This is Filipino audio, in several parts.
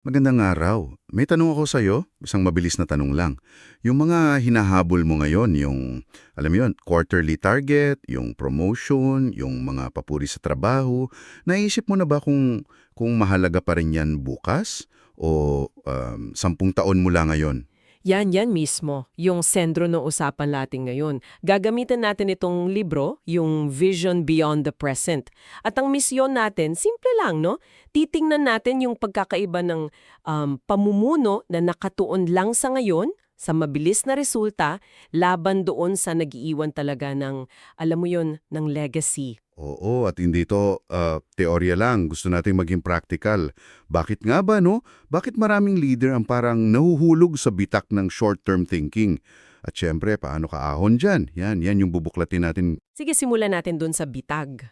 Magandang araw. May tanong ako sa'yo, isang mabilis na tanong lang. Yung mga hinahabol mo ngayon, yung, alam mo yun, quarterly target, yung promotion, yung mga papuri sa trabaho, naisip mo na ba kung, kung mahalaga pa rin yan bukas? O um, sampung taon mula ngayon? Yan, yan mismo. Yung sentro ng usapan natin ngayon. Gagamitan natin itong libro, yung Vision Beyond the Present. At ang misyon natin, simple lang, no? Titingnan natin yung pagkakaiba ng um, pamumuno na nakatuon lang sa ngayon, sa mabilis na resulta, laban doon sa nagiiwan talaga ng, alam mo yon ng legacy. Oo, at hindi to ah, teorya lang. Gusto nating maging practical. Bakit nga ba, no? Bakit maraming leader ang parang nahuhulog sa bitak ng short-term thinking? At syempre, paano ka ahon dyan? Yan, yan yung bubuklatin natin. Sige, simulan natin dun sa bitag.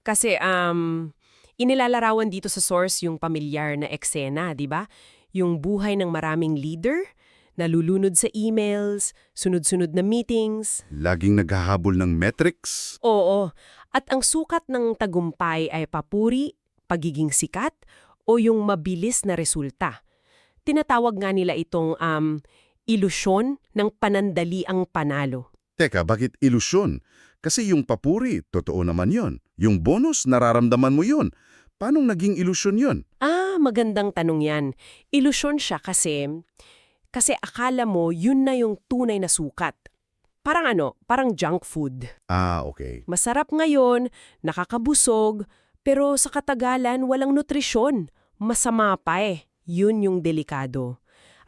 Kasi, um, inilalarawan dito sa source yung pamilyar na eksena, di ba? Yung buhay ng maraming leader, nalulunod sa emails, sunod-sunod na meetings. Laging naghahabol ng metrics. Oo, at ang sukat ng tagumpay ay papuri, pagiging sikat, o yung mabilis na resulta. Tinatawag nga nila itong um, ilusyon ng panandaliang panalo. Teka, bakit ilusyon? Kasi yung papuri, totoo naman yon. Yung bonus, nararamdaman mo yon. Paano naging ilusyon yon? Ah, magandang tanong yan. Ilusyon siya kasi, kasi akala mo yun na yung tunay na sukat. Parang ano, parang junk food. Ah, okay. Masarap ngayon, nakakabusog, pero sa katagalan walang nutrisyon. Masama pa eh. Yun yung delikado.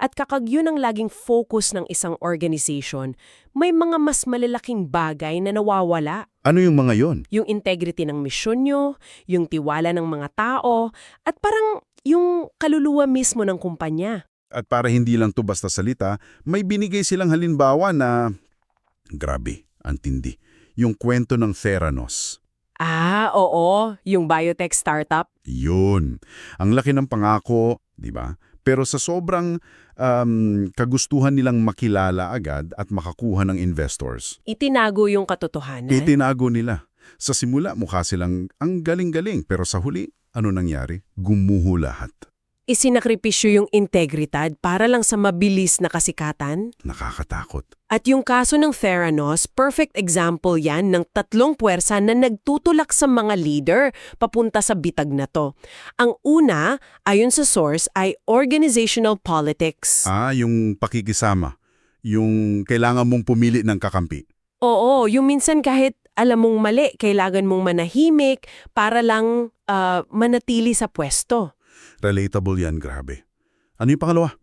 At kakag yun ang laging focus ng isang organization, may mga mas malalaking bagay na nawawala. Ano yung mga yon? Yung integrity ng misyon nyo, yung tiwala ng mga tao, at parang yung kaluluwa mismo ng kumpanya. At para hindi lang to basta salita, may binigay silang halimbawa na... Grabe, ang tindi. Yung kwento ng Theranos. Ah, oo, yung biotech startup. Yun. Ang laki ng pangako, di ba? Pero sa sobrang um, kagustuhan nilang makilala agad at makakuha ng investors, Itinago yung katotohanan. itinago nila. Sa simula, mukha silang ang galing-galing. Pero sa huli, ano nangyari? Gumuho lahat. Isinakripisyo yung integridad para lang sa mabilis na kasikatan. Nakakatakot. At yung kaso ng Theranos, perfect example yan ng tatlong puwersa na nagtutulak sa mga leader papunta sa bitag na to. Ang una, ayon sa source, ay organizational politics. Ah, yung pakikisama. Yung kailangan mong pumili ng kakampi. Oo, yung minsan kahit alam mong mali, kailangan mong manahimik para lang ah, manatili sa pwesto. Relatable yan, grabe. Ano yung pangalawa?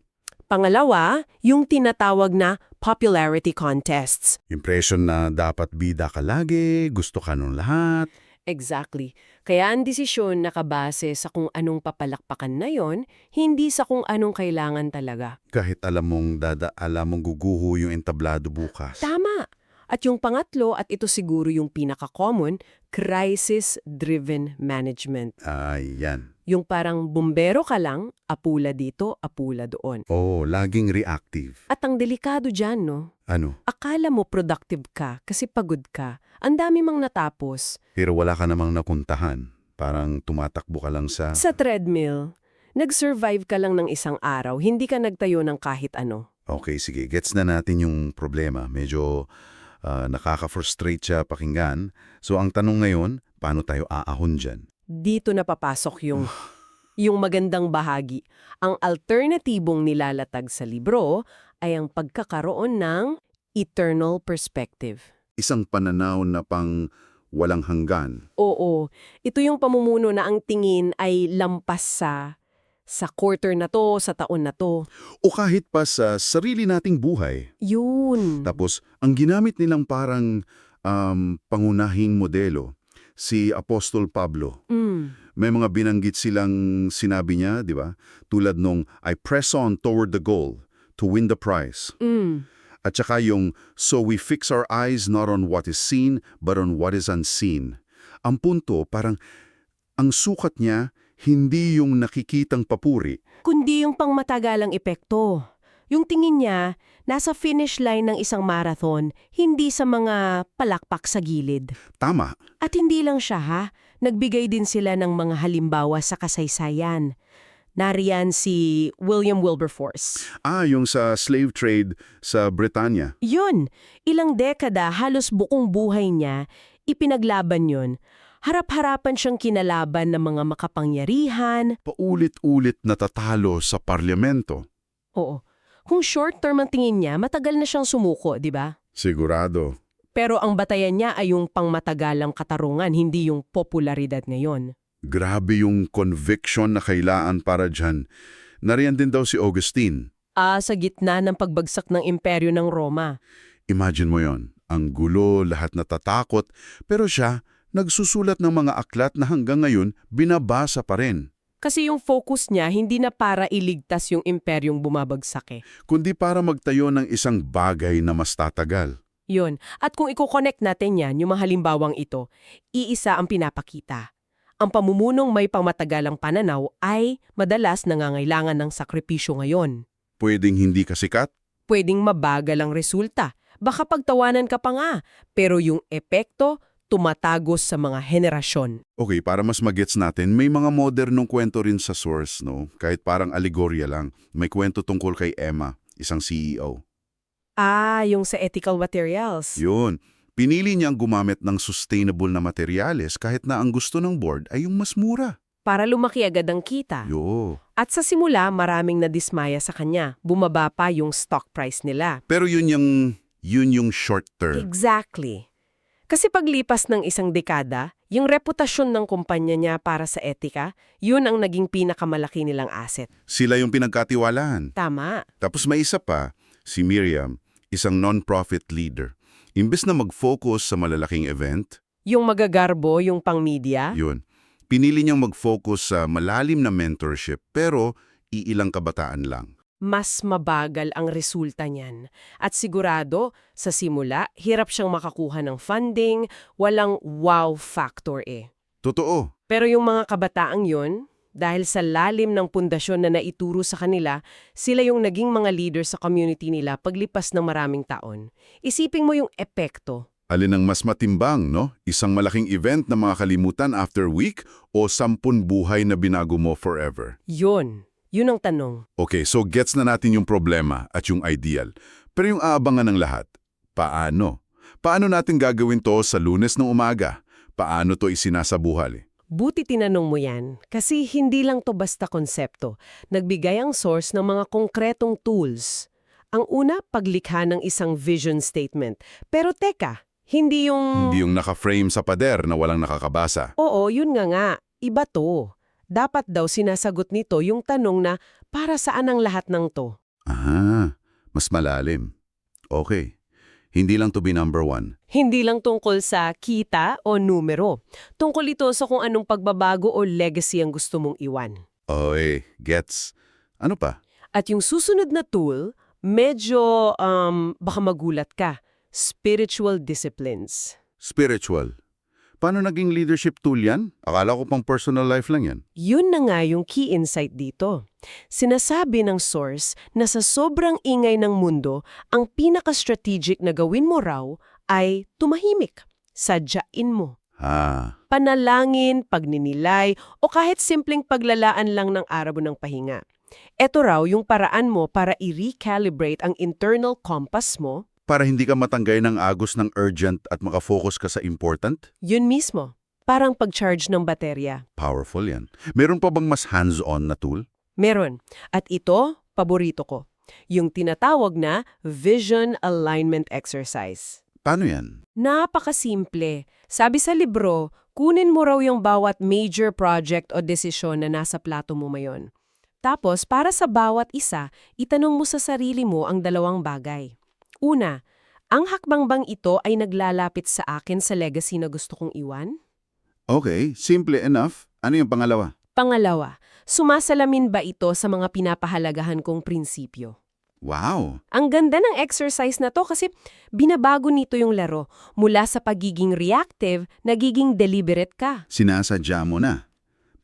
Pangalawa, yung tinatawag na popularity contests. Impression na dapat bida ka lagi, gusto ka nung lahat. Exactly. Kaya ang desisyon nakabase sa kung anong papalakpakan na yon, hindi sa kung anong kailangan talaga. Kahit alam mong dada, alam mong guguho yung entablado bukas. Tama! At yung pangatlo, at ito siguro yung pinaka-common, crisis-driven management. Ay, yan. Yung parang bumbero ka lang, apula dito, apula doon. Oh, laging reactive. At ang delikado dyan, no? Ano? Akala mo productive ka kasi pagod ka. Ang dami mang natapos. Pero wala ka namang nakuntahan. Parang tumatakbo ka lang sa... Sa treadmill, nag-survive ka lang ng isang araw, hindi ka nagtayo ng kahit ano. Okay, sige. Gets na natin yung problema. Medyo ah, nakaka-frustrate siya pakinggan. So, ang tanong ngayon, paano tayo aahon dyan? Dito na papasok yung, yung magandang bahagi. Ang alternatibong nilalatag sa libro ay ang pagkakaroon ng eternal perspective. Isang pananaw na pang walang hanggan. Oo, ito yung pamumuno na ang tingin ay lampas sa sa quarter na to, sa taon na to. O kahit pa sa sarili nating buhay. Yun. Tapos, ang ginamit nilang parang um, pangunahing modelo, si Apostol Pablo. Mm. May mga binanggit silang sinabi niya, di ba? Tulad nung, I press on toward the goal to win the prize. Mm. At saka yung, so we fix our eyes not on what is seen, but on what is unseen. Ang punto, parang, ang sukat niya, hindi yung nakikitang papuri, Kundi yung pangmatagalang epekto. Yung tingin niya, nasa finish line ng isang marathon, hindi sa mga palakpak sa gilid. tama, At hindi lang siya ha, nagbigay din sila ng mga halimbawa sa kasaysayan. Nariyan si William Wilberforce. Ah, yung sa slave trade sa Britanya. Yun, ilang dekada halos buong buhay niya, ipinaglaban yun. Harap-harapan siyang kinalaban ng mga makapangyarihan. Paulit-ulit natatalo sa parlamento. Oo, kung short term ang tingin niya, matagal na siyang sumuko, di ba? Sigurado. Pero ang batayan niya ay yung pangmatagalang katarungan, hindi yung popularidad ngayon. Grabe yung conviction na kailangan para dyan. Nariyan din daw si Augustine. Ah, sa gitna ng pagbagsak ng imperyo ng Roma. Imagine mo yon, ang gulo, lahat natatakot, pero siya nagsusulat ng mga aklat na hanggang ngayon binabasa pa rin. Kasi yung focus niya hindi na para iligtas yung imperyong bumabagsak eh. Kundi para magtayo ng isang bagay na mas tatagal. Yun. At kung i-connect natin yan, yung mga halimbawang ito, iisa ang pinapakita. Ang pamumunong may pangmatagalang pananaw ay madalas nangangailangan ng sakripisyo ngayon. Pwedeng hindi kasikat, Pwedeng mabagal ang resulta. Baka pagtawanan ka pa nga. Pero yung epekto, tumatagos sa mga henerasyon. Okay, para mas magets natin, may mga modernong kwento rin sa source, no? Kahit parang alegorya lang. May kwento tungkol kay Emma, isang CEO. Ah, yung sa ethical materials. Yun. Pinili niyang gumamit ng sustainable na materyales kahit na ang gusto ng board ay yung mas mura. Para lumaki agad ang kita. Yo. At sa simula, maraming nadismaya sa kanya. Bumaba pa yung stock price nila. Pero yun yung, yun yung short term. Exactly. Kasi paglipas ng isang dekada, yung reputasyon ng kumpanya niya para sa etika, yun ang naging pinakamalaki nilang asset. Sila yung pinagkatiwalaan. Tama. Tapos may isa pa, si Miriam, isang non-profit leader. Imbes na mag-focus sa malalaking event, Yung magagarbo, yung pang-media, yun, pinili niyang mag-focus sa malalim na mentorship pero iilang kabataan lang. Mas mabagal ang resulta niyan. At sigurado, sa simula, hirap siyang makakuha ng funding, walang wow factor eh. Totoo. Pero yung mga kabataang yun, dahil sa lalim ng pundasyon na naituro sa kanila, sila yung naging mga leader sa community nila paglipas ng maraming taon. Isipin mo yung epekto. Alin ang mas matimbang, no? Isang malaking event na mga kalimutan after week o sampun buhay na binago mo forever? Yun. Yun ang tanong. Okay, so gets na natin yung problema at yung ideal. Pero yung aabangan ng lahat, paano? Paano natin gagawin to sa lunes ng umaga? Paano to isinasabuhal? Buti tinanong mo yan, kasi hindi lang to basta konsepto. Nagbigay ang source ng mga konkretong tools. Ang una, paglikha ng isang vision statement. Pero teka, hindi yung... Hindi yung naka-frame sa pader na walang nakakabasa. Oo, yun nga nga. Iba to. Dapat daw sinasagot nito yung tanong na para saan ang lahat ng to? Ah, mas malalim. Okay. Hindi lang to be number one. Hindi lang tungkol sa kita o numero. Tungkol ito sa kung anong pagbabago o legacy ang gusto mong iwan. Oy, gets. Ano pa? At yung susunod na tool, medyo um, baka magulat ka. Spiritual disciplines. Spiritual. Paano naging leadership tool yan? Akala ko pang personal life lang yan. Yun na nga yung key insight dito. Sinasabi ng source na sa sobrang ingay ng mundo, ang pinaka-strategic na gawin mo raw ay tumahimik. Sadyain mo. Ah, Panalangin, pagninilay, o kahit simpleng paglalaan lang ng araw ng pahinga. Ito raw yung paraan mo para i-recalibrate ang internal compass mo, para hindi ka matanggay ng agos ng urgent at makafocus ka sa important? yun mismo. Parang pag-charge ng baterya. Powerful yan. Meron pa bang mas hands-on na tool? Meron. At ito, paborito ko. Yung tinatawag na Vision Alignment Exercise. Paano yan? Napakasimple. Sabi sa libro, kunin mo raw yung bawat major project o desisyon na nasa plato mo mayon. Tapos, para sa bawat isa, itanong mo sa sarili mo ang dalawang bagay. Una, ang hakbang bang ito ay naglalapit sa akin sa legacy na gusto kong iwan? Okay, simple enough. Ano yung pangalawa? Pangalawa, sumasalamin ba ito sa mga pinapahalagahan kong prinsipyo? Wow! Ang ganda ng exercise na to kasi binabago nito yung laro. Mula sa pagiging reactive, nagiging deliberate ka. Sinasadya mo na.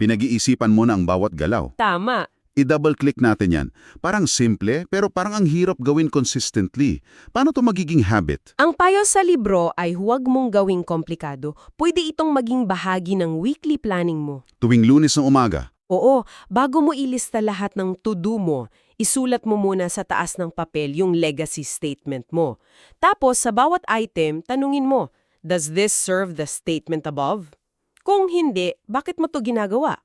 Pinag-iisipan mo na ang bawat galaw. Tama. I-double-click natin yan. Parang simple, pero parang ang hirap gawin consistently. Paano to magiging habit? Ang payo sa libro ay huwag mong gawing komplikado. Pwede itong maging bahagi ng weekly planning mo. Tuwing lunes ng umaga, Oo, bago mo ilista lahat ng to-do mo, isulat mo muna sa taas ng papel yung legacy statement mo. Tapos, sa bawat item, tanungin mo, does this serve the statement above? Kung hindi, bakit mo to ginagawa?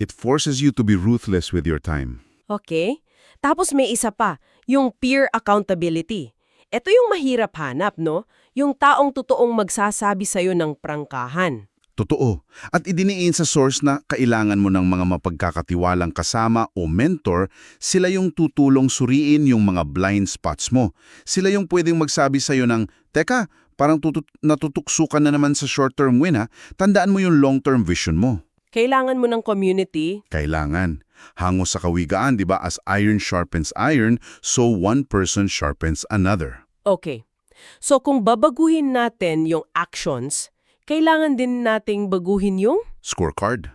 It forces you to be ruthless with your time. Okay? Tapos may isa pa, yung peer accountability. Ito yung mahirap hanap, no? Yung taong totoong magsasabi sa'yo ng prangkahan. Totoo. At idiniin sa source na kailangan mo ng mga mapagkakatiwalang kasama o mentor, sila yung tutulong suriin yung mga blind spots mo. Sila yung pwedeng magsabi sa'yo ng, Teka, parang tutut natutuksukan na naman sa short-term win ha, tandaan mo yung long-term vision mo. Kailangan mo ng community. Kailangan. Hango sa kawigaan, di ba, as iron sharpens iron, so one person sharpens another. Okay. So kung babaguhin natin yung actions, kailangan din nating baguhin yung Scorecard.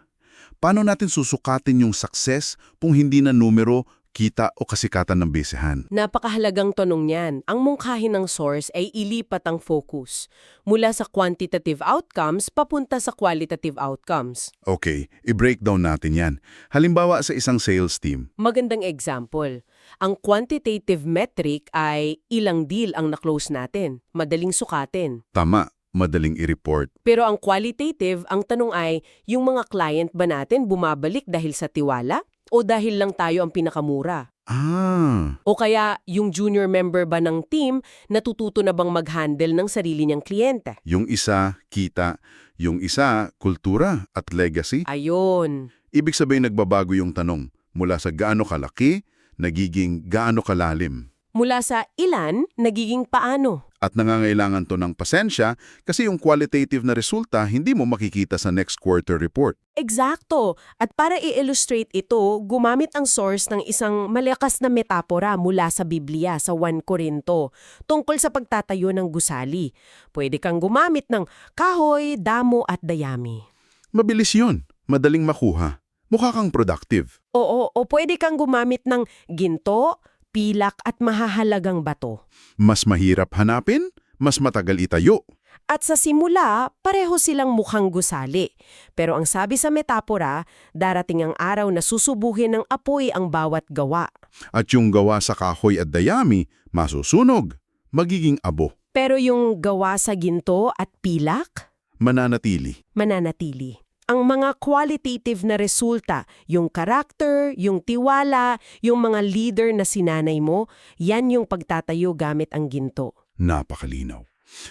Paano natin susukatin yung success kung hindi na numero, kita o kasikatan ng besehan? Napakahalagang tanong niyan. Ang mungkahin ng source ay ilipat ang focus mula sa quantitative outcomes papunta sa qualitative outcomes. Okay, i-breakdown natin yan. Halimbawa sa isang sales team, Magandang example. Ang quantitative metric ay ilang deal ang na-close natin. Madaling sukatin. tama, madaling i-report. Pero ang qualitative, ang tanong ay, yung mga client ba natin bumabalik dahil sa tiwala? O dahil lang tayo ang pinakamura? Ah, O kaya yung junior member ba ng team natututo na bang mag-handle ng sarili niyang kliyente? yung isa, kita, yung isa, kultura at legacy. Ayon. Ibig sabihin nagbabago yung tanong mula sa gaano kalaki, nagiging gaano kalalim. Mula sa ilan, nagiging paano? At nangangailangan to ng pasensya kasi yung qualitative na resulta hindi mo makikita sa next quarter report. Eksakto. At para i-illustrate ito, gumamit ang source ng isang malakas na metapora mula sa Biblia sa 1 Korinto tungkol sa pagtatayo ng gusali. Pwede kang gumamit ng kahoy, damo at dayami. Mabilis yun, madaling makuha. Mukha kang productive. Oo, o pwede kang gumamit ng ginto, pilak at mahahalagang bato. Mas mahirap hanapin, mas matagal itayo. At sa simula, pareho silang mukhang gusali. Pero ang sabi sa metapora, darating ang araw na susubuhin ng apoy ang bawat gawa. At yung gawa sa kahoy at dayami, masusunog, magiging abo, Pero yung gawa sa ginto at pilak, mananatili. mananatili. Ang mga qualitative na resulta, yung karakter, yung tiwala, yung mga leader na sinanay mo, yan yung pagtatayo gamit ang ginto. Napakalinaw.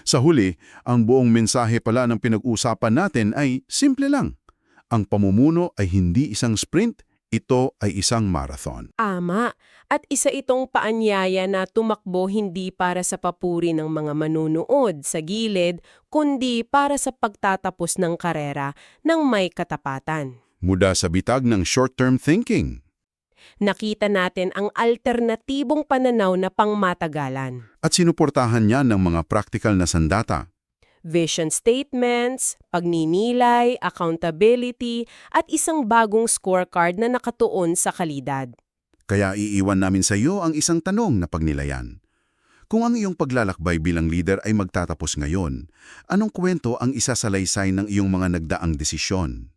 Sa huli, ang buong mensahe pala ng pinag-usapan natin ay simple lang. Ang pamumuno ay hindi isang sprint, ito ay isang marathon. Ama, at isa itong paanyaya na tumakbo hindi para sa papuri ng mga manunood sa gilid, kundi para sa pagtatapos ng karera ng may katapatan. Mula sa bitag ng short-term thinking Nakita natin ang alternatibong pananaw na pangmatagalan. at sinuportahan niya ng mga practical na sandata. Vision statements, pagninilay, accountability, at isang bagong scorecard na nakatuon sa kalidad. Kaya iiwan namin sa iyo ang isang tanong na pagnilayan. Kung ang iyong paglalakbay bilang leader ay magtatapos ngayon, anong kwento ang isasalaysay ng iyong mga nagdaang desisyon?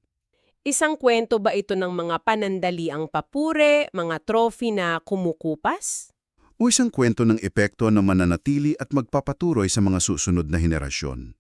Isang kwento ba ito ng mga panandaliang papure, mga trophy na kumukupas? O isang kwento ng epekto na mananatili at magpapaturoy sa mga susunod na henerasyon?